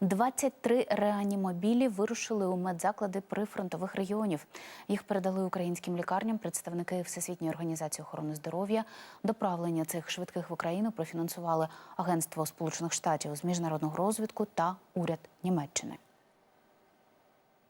23 реанімобілі вирушили у медзаклади прифронтових регіонів. Їх передали українським лікарням представники Всесвітньої організації охорони здоров'я. Доправлення цих швидких в Україну профінансували Агентство Сполучених Штатів з міжнародного розвитку та уряд Німеччини.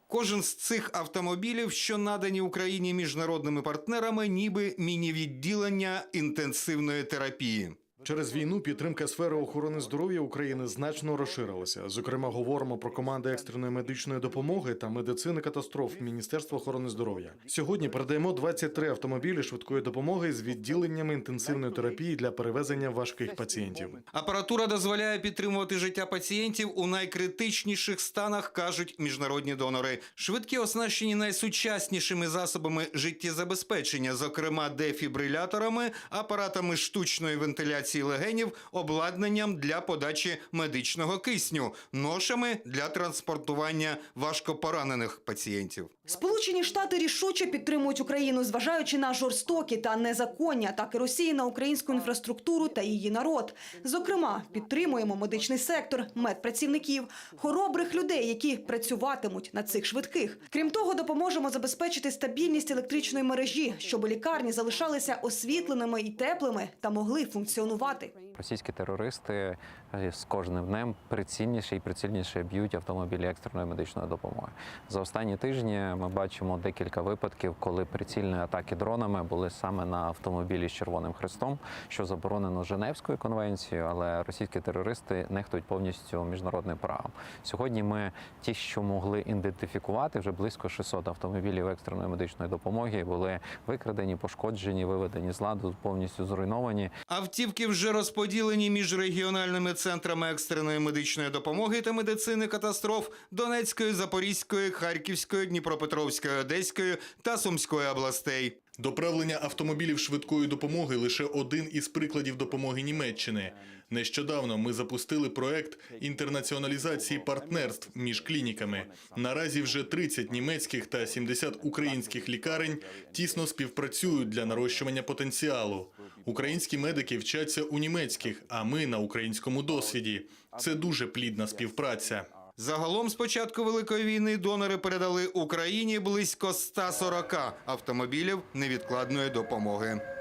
Кожен з цих автомобілів, що надані Україні міжнародними партнерами, ніби міні-відділення інтенсивної терапії. Через війну підтримка сфери охорони здоров'я України значно розширилася. Зокрема, говоримо про команди екстреної медичної допомоги та медицини катастроф Міністерства охорони здоров'я. Сьогодні передаємо 23 автомобілі швидкої допомоги з відділеннями інтенсивної терапії для перевезення важких пацієнтів. Апаратура дозволяє підтримувати життя пацієнтів у найкритичніших станах, кажуть міжнародні донори. Швидкі оснащені найсучаснішими засобами життєзабезпечення, зокрема дефібриляторами, апаратами штучної вентиляції легенів, обладнанням для подачі медичного кисню, ношами для транспортування важкопоранених пацієнтів. Сполучені Штати рішуче підтримують Україну, зважаючи на жорстокі та незаконні атаки Росії на українську інфраструктуру та її народ. Зокрема, підтримуємо медичний сектор, медпрацівників, хоробрих людей, які працюватимуть на цих швидких. Крім того, допоможемо забезпечити стабільність електричної мережі, щоб лікарні залишалися освітленими і теплими та могли функціонувати. Російські терористи е, з кожним днем прицільніше і прицільніше б'ють автомобілі екстреної медичної допомоги. За останні тижні ми бачимо декілька випадків, коли прицільні атаки дронами були саме на автомобілі з Червоним Хрестом, що заборонено Женевською конвенцією, але російські терористи нехтують повністю міжнародним правом. Сьогодні ми ті, що могли ідентифікувати, вже близько 600 автомобілів екстреної медичної допомоги були викрадені, пошкоджені, виведені з ладу, повністю зруйновані. Автівки вже розподілені між регіональними центрами екстреної медичної допомоги та медицини катастроф Донецької, Запорізької, Харківської, Дніпропетровської, Одеської та Сумської областей. Доправлення автомобілів швидкої допомоги лише один із прикладів допомоги Німеччини. Нещодавно ми запустили проект інтернаціоналізації партнерств між клініками. Наразі вже 30 німецьких та 70 українських лікарень тісно співпрацюють для нарощування потенціалу. Українські медики вчаться у німецьких, а ми на українському досвіді. Це дуже плідна співпраця. Загалом з початку Великої війни донори передали Україні близько 140 автомобілів невідкладної допомоги.